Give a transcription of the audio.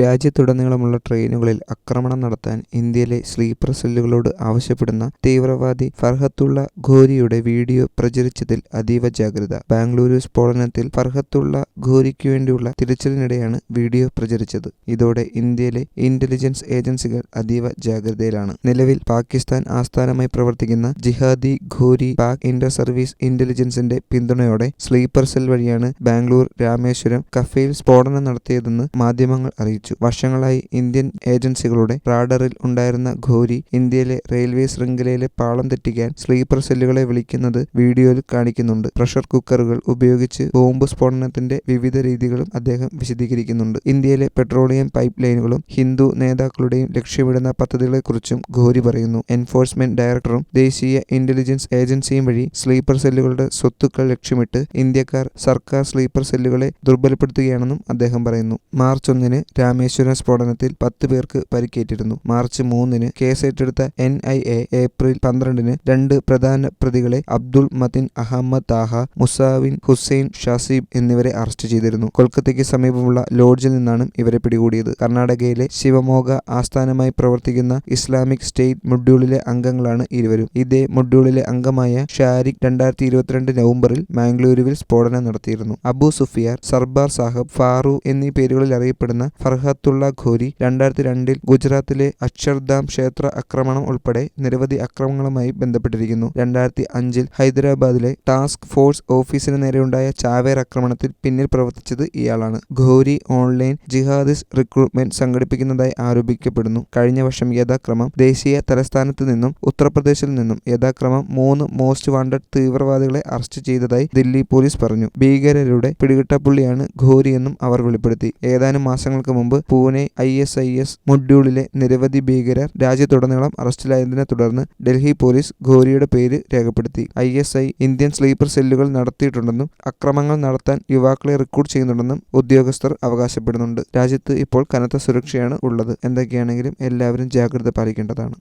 രാജ്യത്തുടനീളമുള്ള ട്രെയിനുകളിൽ ആക്രമണം നടത്താൻ ഇന്ത്യയിലെ സ്ലീപ്പർ സെല്ലുകളോട് ആവശ്യപ്പെടുന്ന തീവ്രവാദി ഫർഹത്തുള്ള ഘോരിയുടെ വീഡിയോ പ്രചരിച്ചതിൽ അതീവ ജാഗ്രത. ബാംഗ്ലൂരു സ്ഫോടനത്തിൽ ഫർഹത്തുള്ള ഘോരിക്കു വേണ്ടിയുള്ള തിരച്ചിലിനിടെയാണ് വീഡിയോ പ്രചരിച്ചത്. ഇതോടെ ഇന്ത്യയിലെ ഇന്റലിജൻസ് ഏജൻസികൾ അതീവ ജാഗ്രതയിലാണ്. നിലവിൽ പാകിസ്ഥാൻ ആസ്ഥാനമായി പ്രവർത്തിക്കുന്ന ജിഹാദി ഘോരി പാക് ഇന്റർ സർവീസ് ഇന്റലിജൻസിന്റെ പിന്തുണയോടെ സ്ലീപ്പർ സെൽ വഴിയാണ് ബാംഗ്ലൂർ രാമേശ്വരം കഫേയിൽ സ്ഫോടനം നടത്തിയതെന്ന് മാധ്യമങ്ങൾ അറിയിച്ചു. വർഷങ്ങളായി ഇന്ത്യൻ ഏജൻസികളുടെ റാഡറിൽ ഉണ്ടായിരുന്ന ഘോരി ഇന്ത്യയിലെ റെയിൽവേ ശൃംഖലയിലെ പാളം തെറ്റിക്കാൻ സ്ലീപ്പർ സെല്ലുകളെ വിളിക്കുന്നത് വീഡിയോയിൽ കാണിക്കുന്നുണ്ട്. പ്രഷർ കുക്കറുകൾ ഉപയോഗിച്ച് ബോംബ് സ്ഫോടനത്തിന്റെ വിവിധ രീതികളും അദ്ദേഹം വിശദീകരിക്കുന്നുണ്ട്. ഇന്ത്യയിലെ പെട്രോളിയം പൈപ്പ് ലൈനുകളും ഹിന്ദു നേതാക്കളുടെയും ലക്ഷ്യമിടുന്ന പദ്ധതികളെക്കുറിച്ചും ഘോരി പറയുന്നു. എൻഫോഴ്സ്മെന്റ് ഡയറക്ടറും ദേശീയ ഇന്റലിജൻസ് ഏജൻസിയും വഴി സ്ലീപ്പർ സെല്ലുകളുടെ സ്വത്തുക്കൾ ലക്ഷ്യമിട്ട് ഇന്ത്യക്കാർ സർക്കാർ സ്ലീപ്പർ സെല്ലുകളെ ദുർബലപ്പെടുത്തുകയാണെന്നും അദ്ദേഹം പറയുന്നു. മാർച്ച് ഒന്നിന് രാമേശ്വരം സ്ഫോടനത്തിൽ പത്ത് പേർക്ക് പരിക്കേറ്റിരുന്നു. മാർച്ച് മൂന്നിന് കേസേറ്റെടുത്ത എൻ ഐ എ ഏപ്രിൽ പന്ത്രണ്ടിന് രണ്ട് പ്രധാന പ്രതികളെ അബ്ദുൾ മതിൻ അഹമ്മദ് താഹ മുസാവിൻ ഹുസൈൻ ഷാസിബ് എന്നിവരെ അറസ്റ്റ് ചെയ്തിരുന്നു. കൊൽക്കത്തയ്ക്ക് സമീപമുള്ള ലോഡ്ജിൽ നിന്നാണ് ഇവരെ പിടികൂടിയത്. കർണാടകയിലെ ശിവമോഗ ആസ്ഥാനമായി പ്രവർത്തിക്കുന്ന ഇസ്ലാമിക് സ്റ്റേറ്റ് മൊഡ്യൂളിലെ അംഗങ്ങളാണ് ഇരുവരും. ഇതേ മൊഡ്യൂളിലെ അംഗമായ ഷാരിഖ് രണ്ടായിരത്തി ഇരുപത്തിരണ്ട് നവംബറിൽ മാംഗ്ലൂരുവിൽ സ്ഫോടനം നടത്തിയിരുന്നു. അബു സുഫിയാർ സർബാർ സാഹബ് ഫാറു എന്നീ പേരുകളിൽ അറിയപ്പെടുന്ന ഫർഹത്തുള്ള ഘോരി രണ്ടായിരത്തി രണ്ടിൽ ഗുജറാത്തിലെ അക്ഷർധാം ക്ഷേത്ര ആക്രമണം ഉൾപ്പെടെ നിരവധി അക്രമങ്ങളുമായി ബന്ധപ്പെട്ടിരിക്കുന്നു. രണ്ടായിരത്തി അഞ്ചിൽ ഹൈദരാബാദിലെ ടാസ്ക് ഫോഴ്സ് ഓഫീസിന് നേരെയുണ്ടായ ചാവേർ ആക്രമണത്തിൽ പിന്നിൽ പ്രവർത്തിച്ചത് ഇയാളാണ്. ഘോരി ഓൺലൈൻ ജിഹാദിസ് റിക്രൂട്ട്മെന്റ് സംഘടിപ്പിക്കുന്നതായി ആരോപിക്കപ്പെടുന്നു. കഴിഞ്ഞ വർഷം യഥാക്രമം ദേശീയ തലസ്ഥാനത്ത് നിന്നും ഉത്തർപ്രദേശിൽ നിന്നും യഥാക്രമം മൂന്ന് മോസ്റ്റ് വാണ്ടഡ് തീവ്രവാദികളെ അറസ്റ്റ് ചെയ്തതായി ദില്ലി പോലീസ് പറഞ്ഞു. ഭീകരരുടെ പിടികിട്ടപ്പുള്ളിയാണ് ഘോരിയെന്നും അവർ വെളിപ്പെടുത്തി. ഏതാനും മാസങ്ങൾക്ക് മുമ്പ് Pune I S I S മൊഡ്യൂളിലെ നിരവധി ഭീകരർ രാജ്യത്തുടനീളം അറസ്റ്റിലായതിനെ തുടർന്ന് ഡൽഹി പോലീസ് ഘോരിയുടെ പേര് രേഖപ്പെടുത്തി. I S I Indian sleeper സെല്ലുകൾ നടത്തിയിട്ടുണ്ടെന്നും അക്രമങ്ങൾ നടത്താൻ യുവാക്കളെ റിക്രൂട്ട് ചെയ്യുന്നുണ്ടെന്നും ഉദ്യോഗസ്ഥർ അവകാശപ്പെടുന്നുണ്ട്. രാജ്യത്ത് ഇപ്പോൾ കനത്ത സുരക്ഷയാണ് ഉള്ളത്. എന്തൊക്കെയാണെങ്കിലും എല്ലാവരും ജാഗ്രത പാലിക്കേണ്ടതാണ്.